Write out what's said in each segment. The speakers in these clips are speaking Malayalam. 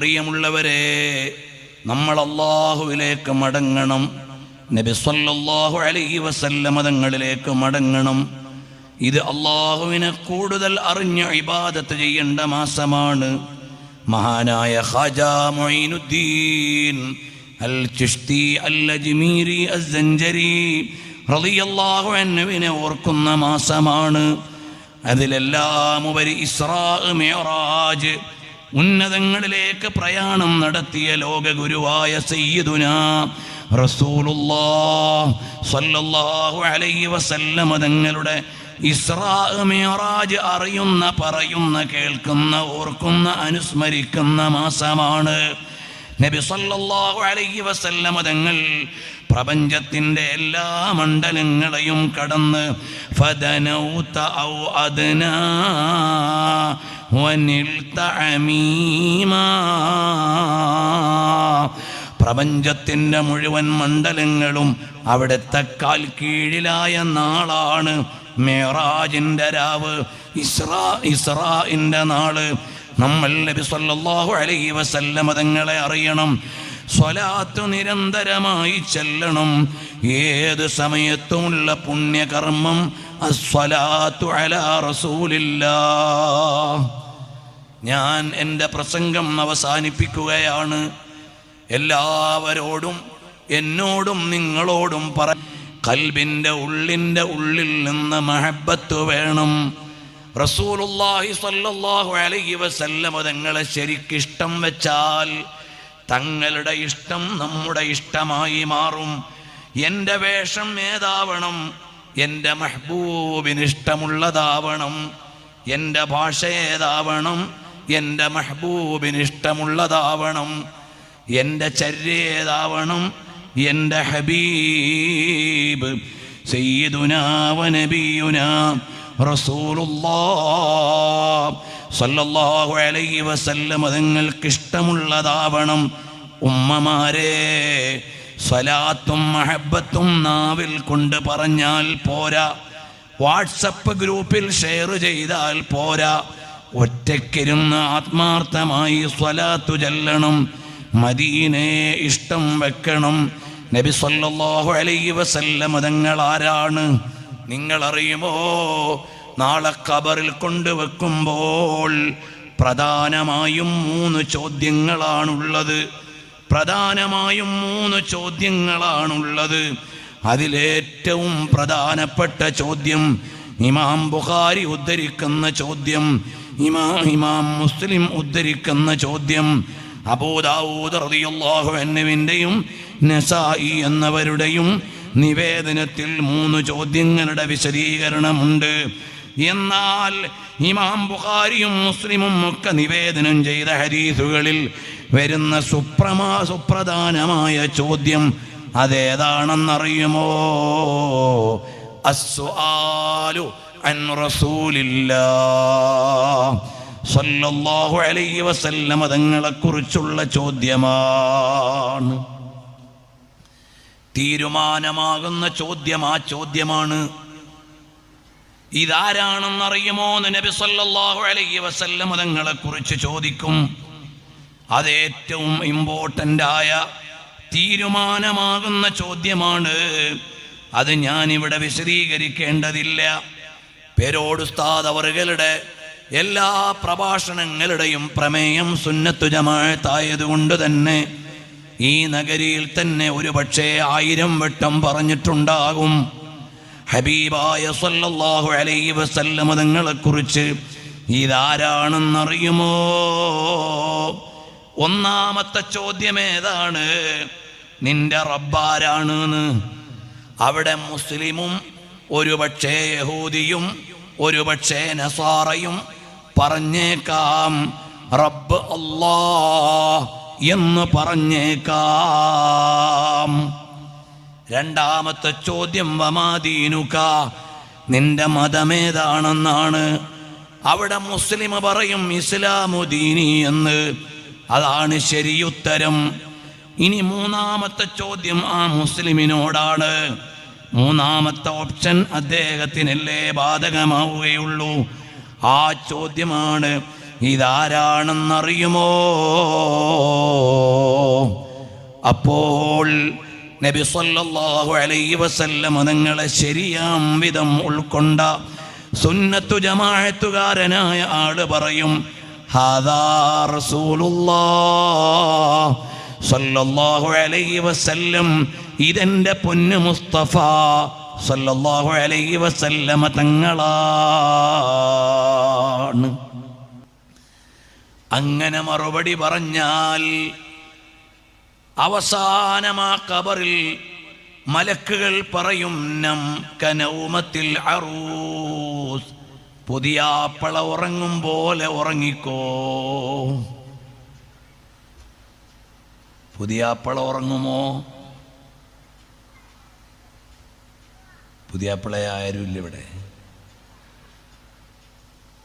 പ്രിയമുള്ളവരെ നമ്മൾ അള്ളാഹുവിലേക്ക് മടങ്ങണം നബി സല്ലല്ലാഹു അലൈഹി വസല്ലമ തങ്ങളിലേക്ക് മടങ്ങണം. ഇത് അള്ളാഹുവിനെ കൂടുതൽ അറിഞ്ഞ് ഇബാദത്ത് ചെയ്യേണ്ട മാസമാണ്. മഹാനായ ഖാജ മൊയ്നുദ്ദീൻ അൽ ചിഷ്തി അൽ അജ്മീരി അസഞ്ചരി റളിയല്ലാഹു അൻഹുവിനെ ഓർക്കുന്ന മാസമാണ്. അതിലെല്ലാം ഉപരി ഇസ്രാ മിഅറാജ് ഉന്നതങ്ങളിലേക്ക് പ്രയാണം നടത്തിയ ലോകഗുരുവായ സയ്യിദുന അലൈഹി തങ്ങളുടെ ഇസ്രാജ് അറിയുന്ന പറയുന്ന കേൾക്കുന്ന ഓർക്കുന്ന അനുസ്മരിക്കുന്ന മാസമാണ്. നബി സല്ലല്ലാഹു അലൈഹി വസല്ലമ തങ്ങൾ പ്രപഞ്ചത്തിന്റെ എല്ലാ മണ്ഡലങ്ങളെയും കടന്ന് ഫദനൗത ഔ അദ്നാ പ്രപഞ്ചത്തിന്റെ മുഴുവൻ മണ്ഡലങ്ങളും അവിടുത്തെ കാൽ കീഴിലായ നാളാണ് മേറാജിന്റെ രാവ്. ഇസ്രാ ഇസ്രാഇന്റെ നാൾ. നമ്മൾ നബി സല്ലല്ലാഹു അലൈഹി വസല്ലമ തങ്ങളെ അറിയണം. സ്വലാത്ത് നിരന്തരമായി ചെല്ലണം. ഏത് സമയത്തുമുള്ള പുണ്യകർമ്മം? അസ്വലാത്തു അലാ റസൂലില്ലാ ഞാൻ എന്റെ പ്രസംഗം അവസാനിപ്പിക്കുകയാണ്. എല്ലാവരോടും എന്നോടും നിങ്ങളോടും പറ കൽബിന്റെ ഉള്ളിന്റെ ഉള്ളിൽ നിന്ന് മഹബത്ത് വേണം. റസൂലുള്ളാഹി സ്വല്ലല്ലാഹു അലൈഹി വസല്ലമ തങ്ങളെ ശരിക്കിഷ്ടം വെച്ചാൽ തങ്ങളുടെ ഇഷ്ടം നമ്മുടെ ഇഷ്ടമായി മാറും. എന്റെ വേഷം ഏതാവണം? എന്റെ മെഹബൂബിന് ഇഷ്ടമുള്ളതാവണം. എന്റെ ഭാഷ ഏതാവണം? എന്റെ മെഹബൂബിന് ഇഷ്ടമുള്ളതാവണം. എന്റെ ചര്യ ഏതാവണം? എന്റെ ഹബീബ് സയ്യിദുനാ വനബിയുനാ റസൂലുള്ളാഹ് സല്ലല്ലാഹു അലൈഹി വസല്ലം നിങ്ങൾക്ക് ഇഷ്ടമുള്ളതാവണം ഉമ്മമാരെ സ്വലാത്തും മഹബത്തും നാവിൽ കൊണ്ട് പറഞ്ഞാൽ പോരാ. വാട്സപ്പ് ഗ്രൂപ്പിൽ ഷെയർ ചെയ്താൽ പോരാ. ഒറ്റയ്ക്കിരുന്ന് ആത്മാർത്ഥമായി സ്വലാത്തു ചെല്ലണം. മദീനെ ഇഷ്ടം വെക്കണം. നബി സല്ലല്ലാഹു അലൈഹി വസല്ലം തങ്ങൾ ആരാണ് നിങ്ങൾ അറിയുമോ നാളെ കബറിൽ കൊണ്ടുവെക്കുമ്പോൾ പ്രധാനമായും മൂന്ന് ചോദ്യങ്ങളാണുള്ളത്. പ്രധാനമായും മൂന്ന് ചോദ്യങ്ങളാണുള്ളത്. അതിലേറ്റവും പ്രധാനപ്പെട്ട ചോദ്യം ഇമാം ബുഖാരി ഉദ്ധരിക്കുന്ന ചോദ്യം ഇമാ ഇമാം മുസ്ലിം ഉദ്ധരിക്കുന്ന ചോദ്യം അബൂദാവൂദ് റളിയല്ലാഹു അൻഹുവിന്റെയും നസായി എന്നവരുടെയും നിവേദനത്തിൽ മൂന്ന് ചോദ്യങ്ങളുടെ വിശദീകരണമുണ്ട്. എന്നാൽ ഇമാം ബുഖാരിയും മുസ്ലിമും ഒക്കെ നിവേദനം ചെയ്ത ഹരീസുകളിൽ വരുന്ന സുപ്രമാ സുപ്രധാനമായ ചോദ്യം അതേതാണെന്നറിയുമോ? അസ്വാലു അൻ റസൂലില്ലാ സല്ലല്ലാഹു അലൈഹി ചോദ്യമാണ്. തീരുമാനമാകുന്ന ചോദ്യം ആ ചോദ്യമാണ്. ഇതാരാണെന്നറിയുമോ എന്ന് നബി സല്ലല്ലാഹു അലൈഹി വസല്ലമ തങ്ങളെക്കുറിച്ച് ചോദിക്കും. അതേറ്റവും ആയ തീരുമാനമാകുന്ന ചോദ്യമാണ് അത് ഞാനിവിടെ വിശദീകരിക്കേണ്ടതില്ല. പേരോട് ഉസ്താദ് അവറുകളുടെ എല്ലാ പ്രഭാഷണങ്ങളുടെയും പ്രമേയം സുന്നത്തു ജമാഴത്തായതുകൊണ്ട് തന്നെ ഈ നഗരിയിൽ തന്നെ ഒരുപക്ഷെ ആയിരം വട്ടം പറഞ്ഞിട്ടുണ്ടാകും. ഹബീബായ സല്ലല്ലാഹു അലൈഹി വസല്ലമ നിങ്ങളെക്കുറിച്ച് ഇതാരാണെന്നറിയുമോ? ഒന്നാമത്തെ ചോദ്യം ഏതാണ് നിന്റെ റബ്ബാരാണ് അവിടെ മുസ്ലിമും ഒരുപക്ഷേ യഹൂദിയും ഒരുപക്ഷേ നസാറയും പറഞ്ഞേക്കാം റബ്ബ് അല്ലാ എന്ന് പറഞ്ഞേക്കാം. രണ്ടാമത്തെ ചോദ്യം വമാദീനുക നിന്റെ മതമേതാണെന്നാണ്. അവിടെ മുസ്ലിം പറയും ഇസ്ലാമുദീനി എന്ന്. അതാണ് ശരിയുത്തരം. ഇനി മൂന്നാമത്തെ ചോദ്യം ആ മുസ്ലിമിനോടാണ്. മൂന്നാമത്തെ ഓപ്ഷൻ അദ്ദേഹത്തിനല്ലേ ബാധകമാവുകയുള്ളൂ. ആ ചോദ്യമാണ് ഇതാരാണെന്നറിയുമോ? അപ്പോൾ നബി സല്ലല്ലാഹു അലൈഹി വസല്ലമ നിങ്ങളെ ശരിയാം വിധം ഉൾക്കൊണ്ട സുന്നത്തു ജമാഅത്തുകാരനായ ആൾ പറയും ഹാദാ റസൂലുള്ളാഹ് സല്ലല്ലാഹു അലൈഹി വസല്ലം ഇതെന്റെ പൊന്നു മുസ്തഫ സല്ലല്ലാഹു അലൈഹി വസല്ലമ തങ്ങളാണ്. അങ്ങനെ മറുപടി പറഞ്ഞാൽ അവസാനമാ കബറിൽ മലക്കുകൾ പറയും നം കനൗമത്തിൽ അറൂസ് പുതിയാപ്പള ഉറങ്ങും പോലെ ഉറങ്ങിക്കോ. പുതിയാപ്പള ഉറങ്ങുമോ? പുതിയാപ്പിള ആരുമില്ല ഇവിടെ.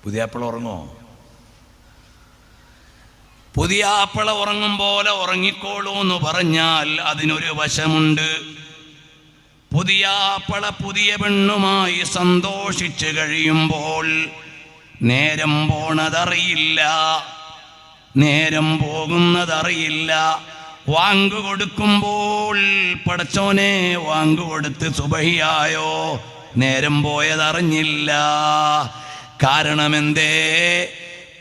പുതിയാപ്പിള ഉറങ്ങോ പുതിയാപ്പിള ഉറങ്ങും പോലെ ഉറങ്ങിക്കോളൂ എന്ന് പറഞ്ഞാൽ അതിനൊരു വശമുണ്ട്. പുതിയ ആപ്പിള പുതിയ പെണ്ണുമായി സന്തോഷിച്ച് കഴിയുമ്പോൾ നേരം പോണതറിയില്ല. നേരം പോകുന്നതറിയില്ല. വാങ്ക് കൊടുക്കുമ്പോൾ പടച്ചോനെ വാങ്ക് കൊടുത്ത് സുബഹിയായോ? നേരം പോയതറിഞ്ഞില്ല. കാരണമെന്തേ?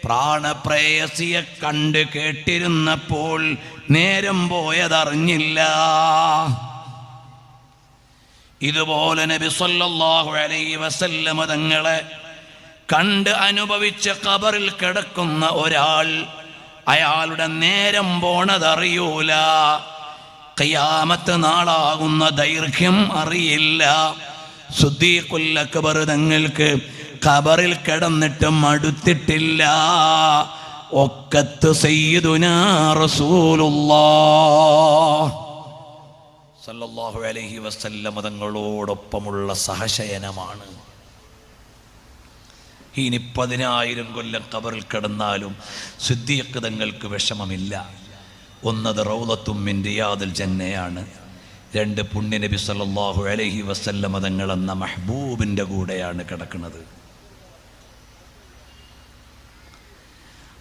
പ്രാണപ്രേയസിയെ കണ്ട് കേട്ടിരുന്നപ്പോൾ നേരം പോയതറിഞ്ഞില്ല. ഇതുപോലെ നബി സല്ലല്ലാഹു അലൈഹി വസല്ലമ തങ്ങളെ കണ്ട് അനുഭവിച്ച ഖബറിൽ കിടക്കുന്ന ഒരാൾ അയാളുടെ നേരം പോണതറിയൂല. ഖിയാമത്ത് നാളാകുന്ന ദൈർഘ്യം അറിയില്ല. സുദ്ദീഖുൽ അക്ബർ തങ്ങൾക്ക് ഖബറിൽ കിടന്നിട്ടും അടുത്തിട്ടില്ല ഒക്കത്ത് സയ്യിദുനാ അലൈഹി വസല്ല തങ്ങളോടൊപ്പമുള്ള സഹശയനമാണ്. ഇനി പതിനായിരം കൊല്ലം കബറിൽ കിടന്നാലും സിദ്ദീഖ് തങ്ങൾക്ക് വിഷമമില്ല. ഒന്നത് റൗലത്തുമ്മിന്റെ യാതിൽ ജന്നയാണ്. രണ്ട് പുണ്യനബി സല്ലല്ലാഹു അലൈഹി വസല്ല തങ്ങൾ എന്ന മെഹബൂബിന്റെ കൂടെയാണ് കിടക്കുന്നത്.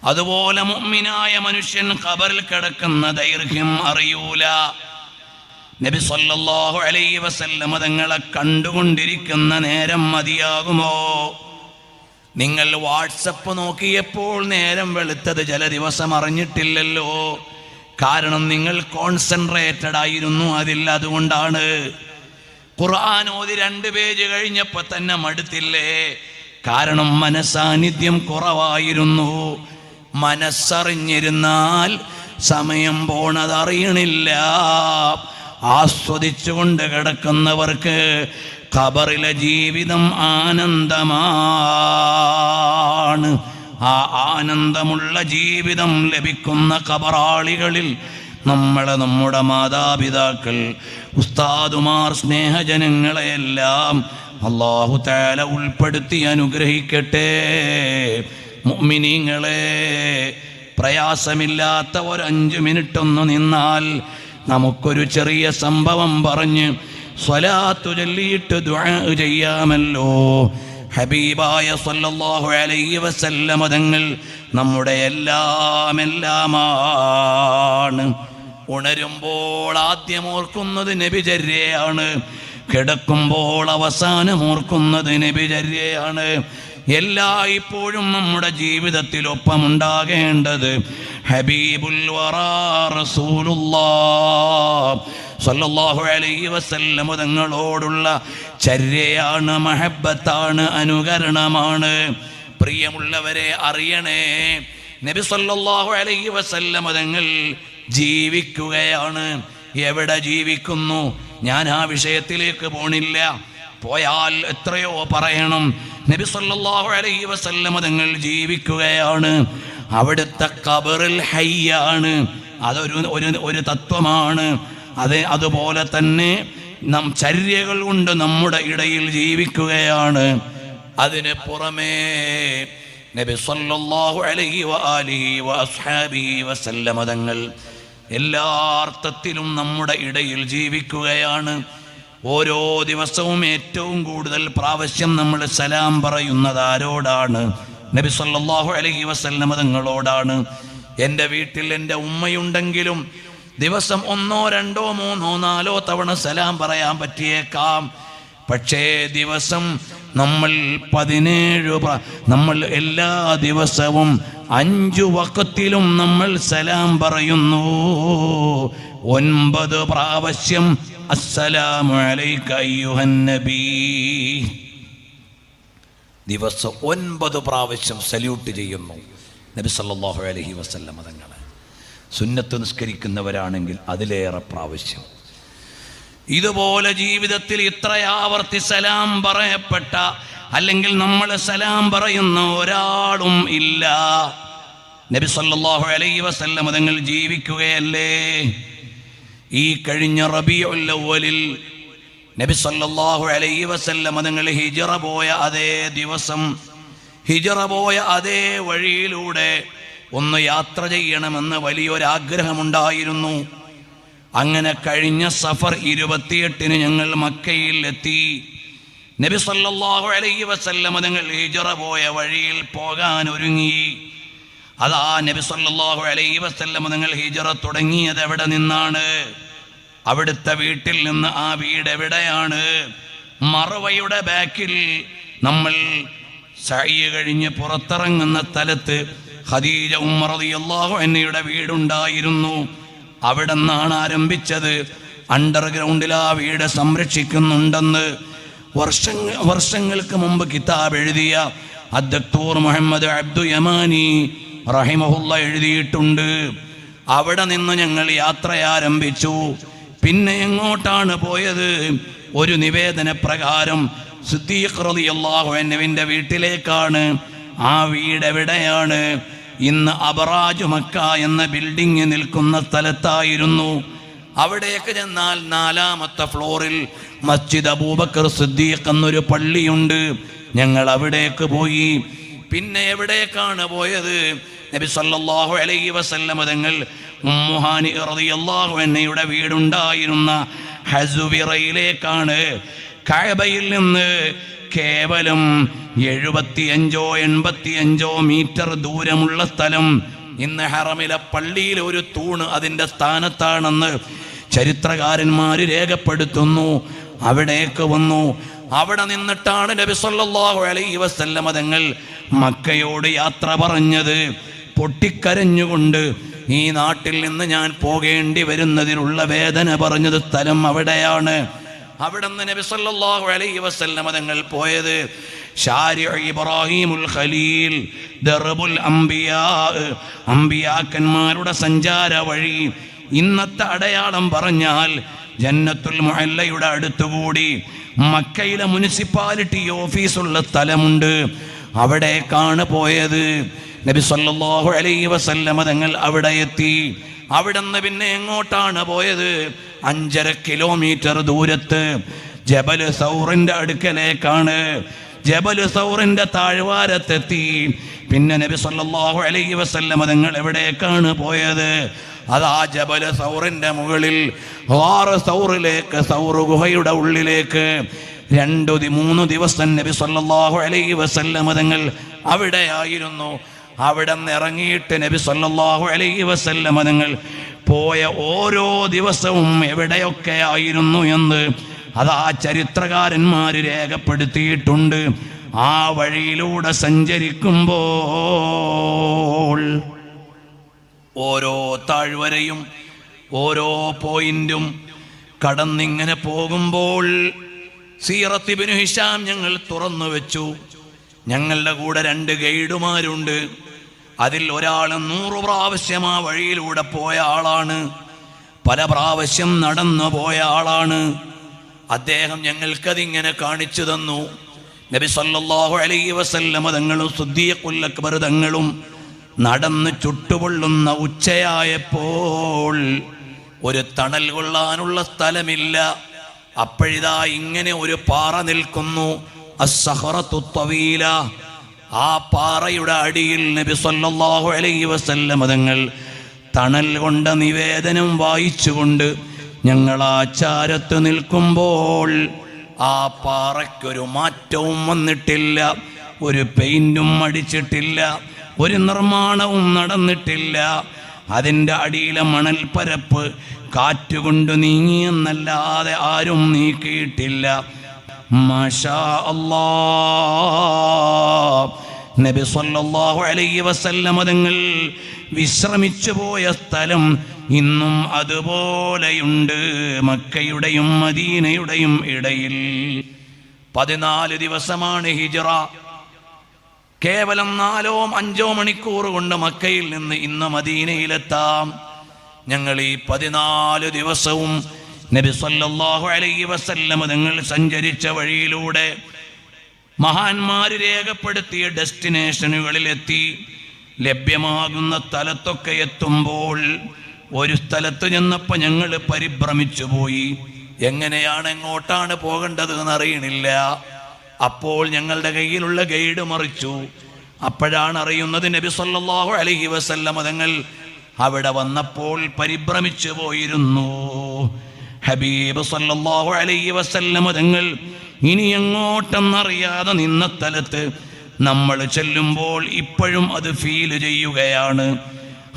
അതുപോലെ മുമ്മിനായ മനുഷ്യൻ ഖബറിൽ കിടക്കുന്ന ദൈർഘ്യം അറിയൂല. നബി സല്ലല്ലാഹു അലൈഹി വസല്ലം തങ്ങളെ കണ്ടുകൊണ്ടിരിക്കുന്ന നേരം മതിയാകുമോ? നിങ്ങൾ വാട്സപ്പ് നോക്കിയപ്പോൾ നേരം വെളുത്തത് ചില ദിവസം അറിഞ്ഞിട്ടില്ലല്ലോ. കാരണം നിങ്ങൾ കോൺസെൻട്രേറ്റഡ് ആയിരുന്നു അതിൽ അതുകൊണ്ടാണ്. ഖുർആൻ ഓതി രണ്ട് പേജ് കഴിഞ്ഞപ്പോൾ തന്നെ മടുത്തില്ലേ? കാരണം മനസാന്നിധ്യം കുറവായിരുന്നു. മനസ്സറിഞ്ഞിരുന്നാൽ സമയം പോണതറിയണില്ല. ആസ്വദിച്ചുകൊണ്ട് കിടക്കുന്നവർക്ക് ഖബറിലെ ജീവിതം ആനന്ദമാണ്. ആ ആനന്ദമുള്ള ജീവിതം ലഭിക്കുന്ന ഖബറാളികളിൽ നമ്മളെ നമ്മുടെ മാതാപിതാക്കൾ ഉസ്താദുമാർ സ്നേഹജനങ്ങളെയെല്ലാം അള്ളാഹു താല ഉൾപ്പെടുത്തി അനുഗ്രഹിക്കട്ടെ. മുഅ്മിനീങ്ങളെ പ്രയാസമില്ലാത്ത ഒരു മിനിറ്റൊന്ന് നിന്നാൽ നമുക്കൊരു ചെറിയ സംഭവം പറഞ്ഞ് സ്വലാത്തു ചൊല്ലിയിട്ട് ചെയ്യാമല്ലോ. ഹബീബായ സല്ലല്ലാഹു അലൈഹി വസല്ലമ തങ്ങൾ നമ്മുടെ എല്ലാം എല്ലാമാണ് ഉണരുമ്പോൾ ആദ്യം ഓർക്കുന്നത് നബിചര്യയാണ് കിടക്കുമ്പോൾ അവസാനം ഓർക്കുന്നത് നബിചര്യയാണ്. എല്ലായ്പ്പോഴും നമ്മുടെ ജീവിതത്തിൽ ഒപ്പമുണ്ടാകേണ്ടത് ഹബീബുൽ വറാ റസൂലുള്ളാഹ് സല്ലല്ലാഹു അലൈഹി വസല്ലം തങ്ങളോടുള്ള ചര്യയാണ് മഹബത്താണ് അനുകരണമാണ്. പ്രിയമുള്ളവരെ അറിയണേ നബി സല്ലല്ലാഹു അലൈഹി വസല്ലം തങ്ങൾ ജീവിക്കുകയാണ്. എവിടെ ജീവിക്കുന്നു? ഞാൻ ആ വിഷയത്തിലേക്ക് പോണില്ല. പോയാൽ എത്രയോ പറയണം. നബി സല്ലല്ലാഹു അലൈഹി വസല്ലമ തങ്ങൾ ജീവിക്കുകയാണ്. അവിടുത്തെ കബറിൽ ഹയ്യാണ്. അതൊരു ഒരു ഒരു തത്വമാണ്. അത് അതുപോലെ തന്നെ നാം ചര്യകൾ കൊണ്ട് നമ്മുടെ ഇടയിൽ ജീവിക്കുകയാണ്. അതിന് പുറമേ നബി സല്ലല്ലാഹു അലൈഹി വആലിഹി വഅസ്ഹാബിഹി വസല്ലമ തങ്ങൾ എല്ലാ അർത്ഥത്തിലും നമ്മുടെ ഇടയിൽ ജീവിക്കുകയാണ്. ഓരോ ദിവസവും ഏറ്റവും കൂടുതൽ പ്രാവശ്യം നമ്മൾ സലാം പറയുന്നത് ആരോടാണ്? നബി സല്ലാഹു അലഹി വസല്ലമ തങ്ങളോടാണ്. എന്റെ വീട്ടിൽ എന്റെ ഉമ്മയുണ്ടെങ്കിലും ദിവസം ഒന്നോ രണ്ടോ മൂന്നോ നാലോ തവണ സലാം പറയാൻ പറ്റിയേക്കാം. പക്ഷേ ദിവസം നമ്മൾ പതിനേഴ് നമ്മൾ എല്ലാ ദിവസവും അഞ്ചു വക്കത്തിലും നമ്മൾ സലാം പറയുന്നു. ഒൻപത് പ്രാവശ്യം അസ്സലാമു ദിവസം ഒൻപത് പ്രാവശ്യം സല്യൂട്ട് ചെയ്യുന്നു. നബി സല്ലാഹു അലഹി വസല്ലം തങ്ങൾ സുന്നത്ത് നിസ്കരിക്കുന്നവരാണെങ്കിൽ അതിലേറെ പ്രാവശ്യം. ഇതുപോലെ ജീവിതത്തിൽ ഇത്രയാവർത്തി സലാം പറയപ്പെട്ട അല്ലെങ്കിൽ നമ്മൾ സലാം പറയുന്ന ഒരാളും ഇല്ല. നബി സല്ലാഹു അലൈഹി വസല്ലം തങ്ങൾ ജീവിക്കുകയല്ലേ? ഈ കഴിഞ്ഞ റബിയുല്ലവലിൽ നബി സല്ലല്ലാഹു അലൈഹി വസല്ലം തങ്ങൾ ഹിജറ പോയ അതേ ദിവസം ഹിജറ പോയ അതേ വഴിയിലൂടെ ഒന്ന് യാത്ര ചെയ്യണമെന്ന് വലിയൊരാഗ്രഹമുണ്ടായിരുന്നു. അങ്ങനെ കഴിഞ്ഞ സഫർ ഇരുപത്തിയെട്ടിന് ഞങ്ങൾ മക്കയിൽ എത്തി. നബി സല്ലല്ലാഹു അലൈഹി വസല്ലം തങ്ങൾ ഹിജറ പോയ വഴിയിൽ പോകാൻ ഒരുങ്ങി. അതാ നബി സല്ലല്ലാഹു അലൈഹി വസല്ലം നിങ്ങൾ ഹിജറ തുടങ്ങിയത് എവിടെ നിന്നാണ്? അവിടുത്തെ വീട്ടിൽ നിന്ന് ആ വീട് എവിടെയാണ്? മറവയുടെ ബാക്കിൽ നമ്മൾ സഹി കഴിഞ്ഞ് പുറത്തിറങ്ങുന്ന സ്ഥലത്ത് ഖദീജ ഉമ്മറിയല്ലാഹു എന്നയുടെ വീടുണ്ടായിരുന്നു. അവിടെ നിന്നാണ് ആരംഭിച്ചത്. അണ്ടർഗ്രൗണ്ടിൽ ആ വീട് സംരക്ഷിക്കുന്നുണ്ടെന്ന് വർഷങ്ങൾ വർഷങ്ങൾക്ക് മുമ്പ് കിതാബ് എഴുതിയ അദ്ദക്തൂർ മുഹമ്മദ് അബ്ദു യമാനി റഹിമഹുല്ല എഴുതിയിട്ടുണ്ട്. അവിടെ നിന്ന് ഞങ്ങൾ യാത്ര ആരംഭിച്ചു പിന്നെ എങ്ങോട്ടാണ് പോയത്? ഒരു നിവേദന പ്രകാരം സിദ്ദീഖ് വീട്ടിലേക്കാണ്. ആ വീട് എവിടെയാണ്? ഇന്ന് അബറാജ് മക്ക എന്ന ബിൽഡിംഗ് നിൽക്കുന്ന സ്ഥലത്തായിരുന്നു. അവിടേക്ക് ചെന്നാൽ നാലാമത്തെ ഫ്ലോറിൽ മസ്ജിദ് അബൂബക്കർ സിദ്ദീഖ് എന്നൊരു പള്ളിയുണ്ട്. ഞങ്ങൾ അവിടേക്ക് പോയി. പിന്നെ എവിടേക്കാണ് പോയത്? നബി സല്ലല്ലാഹു അലൈഹി വസല്ലമ തങ്ങൾ ഉമ്മുഹാനി റളിയല്ലാഹു അൻഹയുടെ വീടുണ്ടായിരുന്ന ഹസുവിറയിലേക്കാണ് കഅബയിൽ നിന്ന് കേവലം എഴുപത്തിയഞ്ചോ എൺപത്തിയഞ്ചോ മീറ്റർ ദൂരമുള്ള സ്ഥലം. ഇന്ന് ഹറമിലെ പള്ളിയിൽ ഒരു തൂണ് അതിന്റെ സ്ഥാനത്താണെന്ന് ചരിത്രകാരന്മാർ രേഖപ്പെടുത്തുന്നു. അവിടേക്ക് വന്നു. അവിടെ നിന്നിട്ടാണ് നബി സല്ലല്ലാഹു അലൈഹി വസല്ലം തങ്ങൾ മക്കയോട് യാത്ര പറഞ്ഞത്. പൊട്ടിക്കരഞ്ഞുകൊണ്ട് ഈ നാട്ടിൽ നിന്ന് ഞാൻ പോകേണ്ടി വരുന്നതിനുള്ള വേദന പറഞ്ഞത് സ്ഥലം അവിടെയാണ്. അവിടെ നിന്ന് നബി സല്ലല്ലാഹു അലൈഹി വസല്ലമ തങ്ങൾ പോയത് ഇബ്രാഹിമുൽ ഖലീൽ ദർബുൽ അംബിയാ അംബിയാക്കന്മാരുടെ സഞ്ചാര വഴി. ഇന്നത്തെ അടയാളം പറഞ്ഞാൽ ജന്നത്തുൽ മുഅല്ലയുടെ അടുത്തുകൂടി മക്കയിലെ മുനിസിപ്പാലിറ്റി ഓഫീസുള്ള സ്ഥലമുണ്ട്. അവിടേക്കാണ് പോയത്. നബി സല്ലാഹു അലൈ വസല്ലമ തങ്ങൾ അവിടെ എത്തി. അവിടുന്ന് പിന്നെ എങ്ങോട്ടാണ് പോയത്? അഞ്ചര കിലോമീറ്റർ ദൂരത്ത് ജബൽ സൗറിന്റെ അടുക്കലേക്കാണ്. ജബൽ സൗറിന്റെ താഴ്വാരത്തെത്തി. പിന്നെ നബി സല്ലാഹു അലൈഹി വസല്ലമ തങ്ങൾ എവിടേക്കാണ് പോയത്? അതാ ജബൽ സൗറിന്റെ മുകളിൽ ആറ് സൗറിലേക്ക് സൗർ ഗുഹയുടെ ഉള്ളിലേക്ക്. രണ്ടു മൂന്ന് ദിവസം നബി സല്ലാഹു അലൈഹി വസല്ലമ തങ്ങൾ അവിടെയായിരുന്നു അവിടെ നിന്ന് ഇറങ്ങിയിട്ട് നബി സല്ലാഹു അലൈഹി വസല്ലമ തങ്ങൾ പോയ ഓരോ ദിവസവും എവിടെയൊക്കെ ആയിരുന്നു എന്ന് ആ ചരിത്രകാരന്മാർ രേഖപ്പെടുത്തിയിട്ടുണ്ട്. ആ വഴിയിലൂടെ സഞ്ചരിക്കുമ്പോൾ ഓരോ താഴ്വരയും ഓരോ പോയിന്റും കടന്നിങ്ങനെ പോകുമ്പോൾ സീറത്തിബിനു ഹിഷാം ഞങ്ങൾ തുറന്നു വെച്ചു. ഞങ്ങളുടെ കൂടെ രണ്ട് ഗൈഡുമാരുണ്ട്. അതിൽ ഒരാൾ നൂറു പ്രാവശ്യം ആ വഴിയിലൂടെ പോയ ആളാണ്. പല പ്രാവശ്യം നടന്നു പോയ ആളാണ്. അദ്ദേഹം ഞങ്ങൾക്കതിങ്ങനെ കാണിച്ചു തന്നു. നബി സല്ലാഹു അലൈ വസല്ലമ തങ്ങളും സുദ്ധിയ അക്ബർ തങ്ങളും നടന്ന് ചുട്ടുപൊള്ളുന്ന ഉച്ചയായപ്പോൾ ഒരു തണൽ കൊള്ളാനുള്ള സ്ഥലമില്ല. അപ്പോഴിതാ ഇങ്ങനെ ഒരു പാറ നിൽക്കുന്നു. ആ പാറയുടെ അടിയിൽ നബി സല്ലല്ലാഹു അലൈഹി വസല്ലം തങ്ങൾ തണൽ കൊണ്ട നിവേദനം വായിച്ചുകൊണ്ട് ഞങ്ങൾ ആ ചാരത്ത് നിൽക്കുമ്പോൾ ആ പാറയ്ക്കൊരു മാറ്റവും വന്നിട്ടില്ല ഒരു പെയിന്റും അടിച്ചിട്ടില്ല ഒരു നിർമ്മാണവും നടന്നിട്ടില്ല. അതിന്റെ അടിയിലെ മണൽപ്പരപ്പ് കാറ്റുകൊണ്ട് നീങ്ങിയെന്നല്ലാതെ ആരും നീക്കിയിട്ടില്ല. മാഷാ നബി സല്ലല്ലാഹു അലൈഹി വസല്ലമ തങ്ങൾ വിശ്രമിച്ചു പോയ സ്ഥലം ഇന്നും അതുപോലെയുണ്ട് മക്കയുടെയും മദീനയുടെയും ഇടയിൽ. പതിനാല് ദിവസമാണ് ഹിജറ. കേവലം നാലോ അഞ്ചോ മണിക്കൂർ കൊണ്ട് മക്കയിൽ നിന്ന് ഇന്ന് മദീനയിലെത്താം. ഞങ്ങൾ ഈ പതിനാല് ദിവസവും നബി സല്ലല്ലാഹു അലൈഹി വസല്ലമ നിങ്ങൾ സഞ്ചരിച്ച വഴിയിലൂടെ മഹാന്മാര് രേഖപ്പെടുത്തിയ ഡെസ്റ്റിനേഷനുകളിലെത്തി ലഭ്യമാകുന്ന സ്ഥലത്തൊക്കെ എത്തുമ്പോൾ ഒരു സ്ഥലത്ത് ചെന്നപ്പോൾ ഞങ്ങൾ പരിഭ്രമിച്ചു പോയി. എങ്ങനെയാണ് എങ്ങോട്ടാണ് പോകേണ്ടത് എന്നറിയണില്ല അപ്പോൾ ഞങ്ങളുടെ കയ്യിലുള്ള ഗൈഡ് മറിച്ചു. അപ്പോഴാണ് അറിയുന്നത് നബി സല്ലല്ലാഹു അലൈഹി വസല്ലമ തങ്ങൾ അവിടെ വന്നപ്പോൾ പരിഭ്രമിച്ചു പോയിരുന്നു. ഹബീബ് സല്ലല്ലാഹു അലൈഹി വസല്ലമ തങ്ങൾ ഇനി എങ്ങോട്ടെന്നറിയാതെ നിന്ന സ്ഥലത്ത് നമ്മൾ ചെല്ലുമ്പോൾ ഇപ്പോഴും അത് ഫീൽ ചെയ്യുകയാണ്.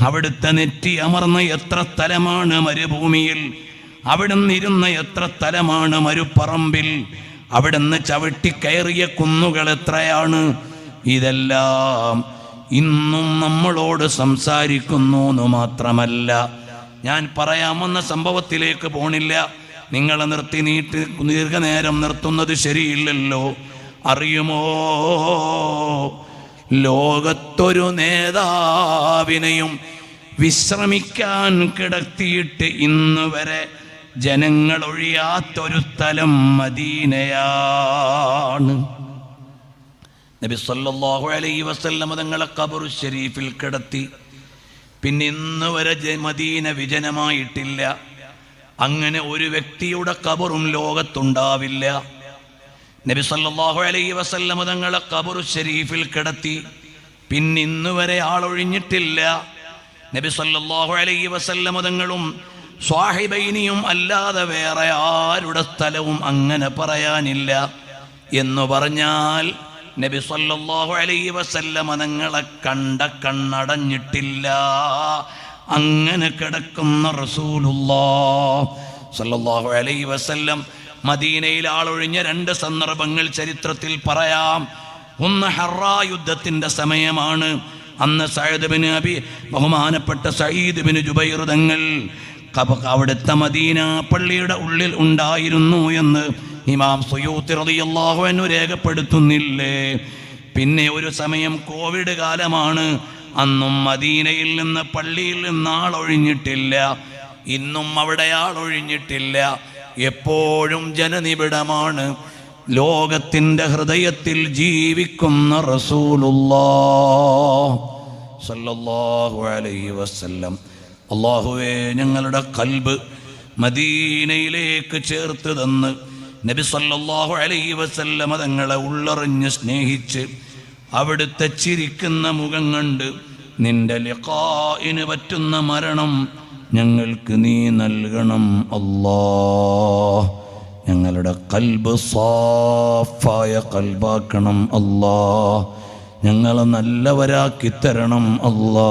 അവിടുത്തെ നെറ്റി അമർന്ന എത്ര സ്ഥലമാണ് മരുഭൂമിയിൽ? അവിടുന്ന് ഇരുന്ന എത്ര സ്ഥലമാണ് മരുപ്പറമ്പിൽ? അവിടുന്ന് ചവിട്ടിക്കയറിയ കുന്നുകൾ എത്രയാണ്? ഇതെല്ലാം ഇന്നും നമ്മളോട് സംസാരിക്കുന്നു എന്ന് മാത്രമല്ല. ഞാൻ പറയാമെന്ന സംഭവത്തിലേക്ക് പോണില്ല. നിങ്ങളെ നിർത്തി നീട്ടി ദീർഘനേരം നിർത്തുന്നത് ശരിയില്ലല്ലോ. അറിയുമോ? ലോകത്തൊരു നേതാവിനെയും വിശ്രമിക്കാൻ കിടത്തിയിട്ട് ഇന്ന് വരെ ജനങ്ങൾ ഒഴിയാത്തൊരു സ്ഥലം മദീനയാണ്. നബി സല്ലല്ലാഹു അലൈഹി വസല്ലം തങ്ങളെ ഖബർ ഷരീഫിൽ കിടത്തി പിന്നെ ഇന്ന് വരെ മദീന വിജനമായിട്ടില്ല. അങ്ങനെ ഒരു വ്യക്തിയുടെ കബറും ലോകത്തുണ്ടാവില്ല. നബി സല്ലല്ലാഹു അലൈഹി വസല്ലമ തങ്ങളെ ഖബർ ഷെരീഫിൽ കിടത്തി. പിന്നെ ഇന്ന് വരെ ആളൊഴിഞ്ഞിട്ടില്ല. നബി സല്ലല്ലാഹു അലൈഹി വസല്ലമ തങ്ങളും സ്വാഹിബൈനിയും അല്ലാതെ വേറെ ആരുടെ സ്ഥലവും അങ്ങനെ പറയാനില്ല. എന്ന് പറഞ്ഞാൽ നബി സല്ലല്ലാഹു അലൈഹി വസല്ലമ നിങ്ങളെ കണ്ട കണ്ണടഞ്ഞിട്ടില്ല. അങ്ങനെ കിടക്കുന്ന റസൂലുള്ളാ സല്ലല്ലാഹു അലൈഹി വസല്ലം മദീനയിൽ ആളൊഴിഞ്ഞ രണ്ട് സന്ദർഭങ്ങൾ ചരിത്രത്തിൽ പറയാം. ഒന്ന് ഹറ യുദ്ധത്തിന്റെ സമയമാണ്. അന്ന് സയ്യിദ് ബിൻ അബി ബഹുമാനപ്പെട്ട സയ്യിദ് ബിൻ ജുബൈർ തങ്ങൾ അവിടുത്തെ മദീന പള്ളിയുടെ ഉള്ളിൽ ഉണ്ടായിരുന്നു എന്ന് ഇമാം സുയൂത്തി അൻഹു രേഖപ്പെടുത്തുന്നില്ലേ? പിന്നെ ഒരു സമയം കോവിഡ് കാലമാണ്. അന്നും മദീനയിൽ നിന്ന് പള്ളിയിൽ നിന്ന് ആളൊഴിഞ്ഞിട്ടില്ല ഇന്നും അവിടെ ആളൊഴിഞ്ഞിട്ടില്ല എപ്പോഴും ജനനിബിഡമാണ്. ലോകത്തിന്റെ ഹൃദയത്തിൽ ജീവിക്കുന്ന റസൂലുല്ലാഹു അലൈഹി വസല്ലം. അള്ളാഹുവേ ഞങ്ങളുടെ കൽബ് മദീനയിലേക്ക് ചേർത്ത് തന്ന്. നബി സല്ലാഹു അലൈ വസല്ലമ തങ്ങളെ ഉള്ളറിഞ്ഞ് സ്നേഹിച്ച് അവിടുത്തെ ചിരിക്കുന്ന മുഖം കണ്ട് നിന്റെ ലിഖായിന് പറ്റുന്ന മരണം ഞങ്ങൾക്ക് നീ നൽകണം അല്ലാ ഞങ്ങളുടെ കൽബ് സാഫായ കൽബാക്കണം അല്ലാ ഞങ്ങളെ നല്ലവരാക്കി തരണം അല്ലാ